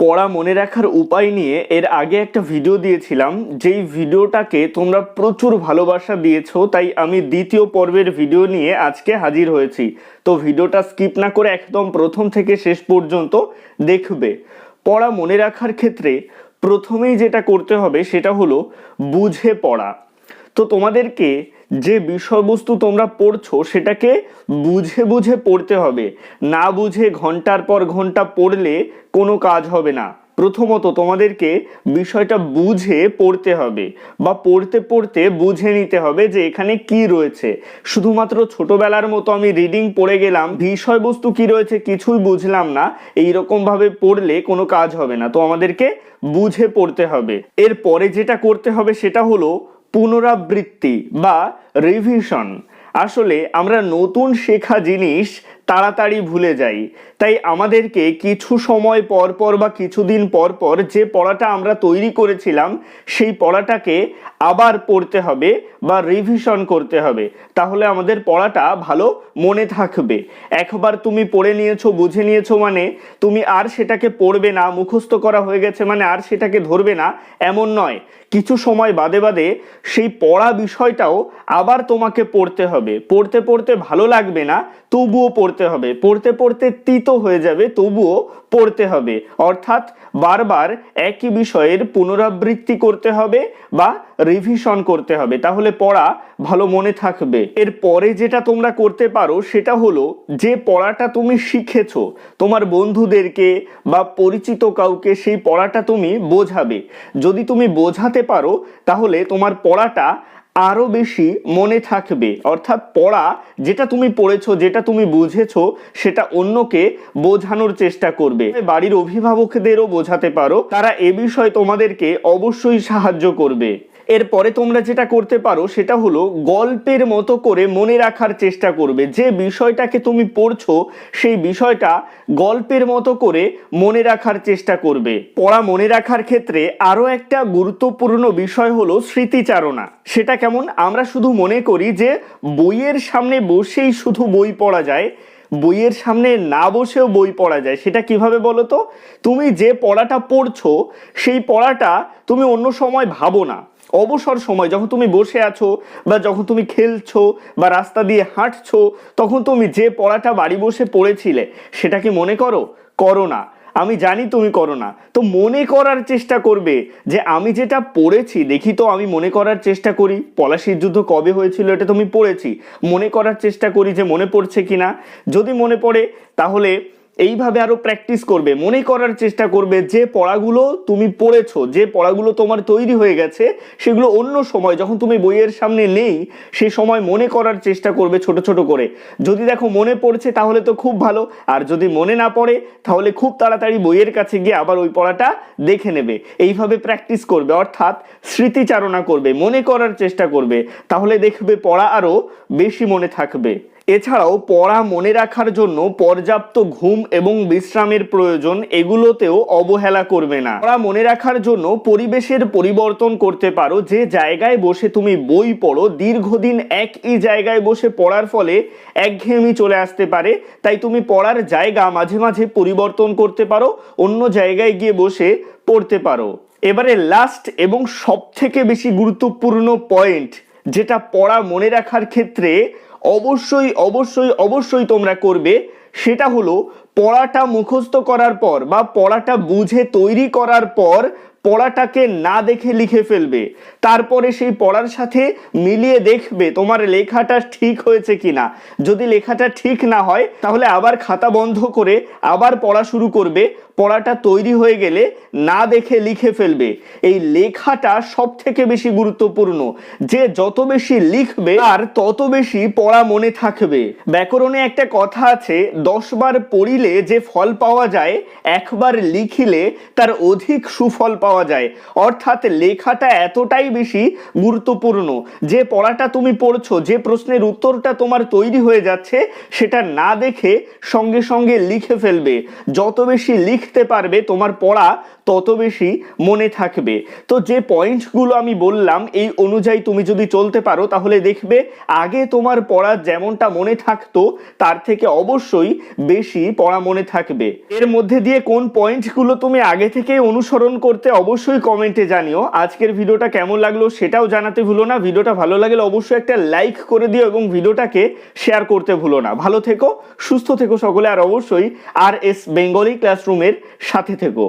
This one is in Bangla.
পড়া মনে রাখার উপায় নিয়ে এর আগে একটা ভিডিও দিয়েছিলাম। যেই ভিডিওটাকে তোমরা প্রচুর ভালোবাসা দিয়েছ, তাই আমি দ্বিতীয় পর্বের ভিডিও নিয়ে আজকে হাজির হয়েছি। তো ভিডিওটা স্কিপ না করে একদম প্রথম থেকে শেষ পর্যন্ত দেখবে। পড়া মনে রাখার ক্ষেত্রে প্রথমেই যেটা করতে হবে সেটা হলো বুঝে পড়া। তো তোমাদেরকে যে বিষয়বস্তু তোমরা পড়ছো সেটাকে বুঝে বুঝে পড়তে হবে। না বুঝে ঘণ্টার পর ঘণ্টা পড়লে কোনো কাজ হবে না। প্রথমত তোমাদেরকে বিষয়টা বুঝে পড়তে হবে বা পড়তে পড়তে বুঝে নিতে হবে যে এখানে কি রয়েছে। শুধুমাত্র ছোটবেলার মতো আমি রিডিং পড়ে গেলাম, বিষয়বস্তু কি রয়েছে কিছুই বুঝলাম না এইরকম ভাবে পড়লে কোনো কাজ হবে না। তো আমাদেরকে বুঝে পড়তে হবে। এরপরে যেটা করতে হবে সেটা হলো পুনরাবৃত্তি বা রিভিশন আসলে আমরা নতুন শেখা জিনিস তাড়াতাড়ি ভুলে যাই। তাই আমাদেরকে কিছু সময় পর পর বা কিছুদিন পর পর যে পড়াটা আমরা তৈরি করেছিলাম, সেই পড়াটাকে আবার পড়তে হবে বা রিভিশন করতে হবে। তাহলে আমাদের পড়াটা ভালো মনে থাকবে। একবার তুমি পড়ে নিয়েছো, বুঝে নিয়েছো মানে তুমি আর সেটাকে পড়বে না, মুখস্থ করা হয়ে গেছে মানে আর সেটাকে ধরবে না, এমন নয়। কিছু সময় বাদে বাদে সেই পড়া বিষয়টাও আবার তোমাকে পড়তে হবে। পড়তে পড়তে ভালো লাগবে না, তবুও পড়তে হবে। পড়তে পড়তে তিত হয়ে যাবে, তবুও পড়তে হবে। অর্থাৎ বারবার একই বিষয়ের পুনরাবৃত্তি করতে হবে বা রিভিশন করতে হবে। তাহলে পড়া ভালো মনে থাকবে। এর পরে যেটা তোমরা করতে পারো, সেটা হলো যে পড়াটা তুমি শিখেছো, তোমার বন্ধুদেরকে বা পরিচিত কাউকে সেই পড়াটা তুমি বোঝাবে। যদি তুমি বোঝাতে পারো, তাহলে তোমার পড়াটা আরও বেশি মনে থাকবে। অর্থাৎ পড়া যেটা তুমি পড়েছো, যেটা তুমি বুঝেছ, সেটা অন্যকে বোঝানোর চেষ্টা করবে। বাড়ির অভিভাবকদেরও বোঝাতে পারো। তারা এ বিষয়ে তোমাদেরকে অবশ্যই সাহায্য করবে। এরপরে তোমরা যেটা করতে পারো, সেটা হলো গল্পের মতো করে মনে রাখার চেষ্টা করবে। যে বিষয়টাকে তুমি পড়ছো, সেই বিষয়টা গল্পের মতো করে মনে রাখার চেষ্টা করবে। পড়া মনে রাখার ক্ষেত্রে আরও একটা গুরুত্বপূর্ণ বিষয় হলো স্মৃতিচারণা। সেটা কেমন? আমরা শুধু মনে করি যে বইয়ের সামনে বসেই শুধু বই পড়া যায়, বইয়ের সামনে না বসেও বই পড়া যায়। সেটা কীভাবে বলো তো? তুমি যে পড়াটা পড়ছো, সেই পড়াটা তুমি অন্য সময় ভাবো না। অবসর সময়, যখন তুমি বসে আছো বা যখন তুমি খেলছো বা রাস্তা দিয়ে হাঁটছো, তখন তুমি যে পড়াটা বাড়ি বসে পড়েছিলে, সেটা কি মনে করো? করো না। আমি জানি তুমি করো না। তো মনে করার চেষ্টা করবে যে আমি যেটা পড়েছি, দেখি তো আমি মনে করার চেষ্টা করি। পলাশির যুদ্ধ কবে হয়েছিল এটা তুমি পড়েছি। মনে করার চেষ্টা করি যে মনে পড়ছে কিনা। যদি মনে পড়ে, তাহলে এইভাবে আরও প্র্যাকটিস করবে, মনে করার চেষ্টা করবে যে পড়াগুলো তুমি পড়েছো, যে পড়াগুলো তোমার তৈরি হয়ে গেছে, সেগুলো অন্য সময়, যখন তুমি বইয়ের সামনে নেই, সে সময় মনে করার চেষ্টা করবে ছোট ছোট করে। যদি দেখো মনে পড়ছে তাহলে তো খুব ভালো, আর যদি মনে না পড়ে, তাহলে খুব তাড়াতাড়ি বইয়ের কাছে গিয়ে আবার ওই পড়াটা দেখে নেবে। এইভাবে প্র্যাকটিস করবে, অর্থাৎ স্মৃতিচারণা করবে, মনে করার চেষ্টা করবে, তাহলে দেখবে পড়া আরও বেশি মনে থাকবে। এছাড়াও পড়া মনে রাখার জন্য পর্যাপ্ত ঘুম এবং বিশ্রামের প্রয়োজন এগুলোতেও অবহেলা করবে না। পড়া মনে রাখার জন্য পরিবেশের পরিবর্তন করতে পারো, যে জায়গায় বসে তুমি বই পড়ো, দীর্ঘদিন একই জায়গায় বসে পড়ার ফলে একঘেয়েমি চলে আসতে পারে। তাই তুমি পড়ার জায়গা মাঝে মাঝে পরিবর্তন করতে পারো, অন্য জায়গায় গিয়ে বসে পড়তে পারো। এবারে লাস্ট এবং সবথেকে বেশি গুরুত্বপূর্ণ পয়েন্ট যেটা পড়া মনে রাখার ক্ষেত্রে অবশ্যই অবশ্যই অবশ্যই তোমরা করবে। সেটা হলো পড়াটা মুখস্থ করার পর বা পড়াটা বুঝে তৈরি করার পর পড়াটাকে না দেখে লিখে ফেলবে। তারপরে সেই পড়ার সাথে মিলিয়ে দেখবে তোমার লেখাটা ঠিক হয়েছে কিনা। যদি লেখাটা ঠিক না হয়, তাহলে আবার খাতা বন্ধ করে আবার পড়া শুরু করবে। পড়াটা তৈরি হয়ে গেলে না দেখে লিখে ফেলবে। এই লেখাটা সব থেকে বেশি গুরুত্বপূর্ণ। যে যত বেশি লিখবে, আর তত বেশি পড়া মনে থাকবে। ব্যাকরণে একটা কথা আছে দশ বার পড়িলে যে ফল পাওয়া যায়, একবার লিখিলে তার অধিক সুফল পাওয়া যায়। অর্থাৎ লেখাটা এতটাই বেশি গুরুত্বপূর্ণ যে পড়াটা তুমি পড়ছো, যে প্রশ্নের উত্তরটা তোমার তৈরি হয়ে যাচ্ছে, সেটা না দেখে সঙ্গে সঙ্গে লিখে ফেলবে। যত বেশি লিখতে পারবে তোমার পড়া, তত বেশি মনে থাকবে। তো যে পয়েন্টগুলো আমি বললাম, এই অনুযায়ী তুমি যদি চলতে পারো, তাহলে দেখবে আগে তোমার পড়া যেমনটা মনে থাকতো, তার থেকে অবশ্যই বেশি পড়া মনে থাকবে। এর মধ্যে দিয়ে কোন পয়েন্টগুলো তুমি আগে থেকে অনুসরণ করতে অবশ্যই কমেন্টে জানিও। আজকের ভিডিওটা কেমন লাগল সেটাও জানাতে ভুলো না। ভিডিওটা ভালো লাগলে অবশ্যই একটা লাইক করে দিও এবং ভিডিওটাকে শেয়ার করতে ভুলো না। ভালো থেকো, সুস্থ থেকো সকলে, আর অবশ্যই আর এস বেঙ্গলি ক্লাসরুমের সাথে থেকো।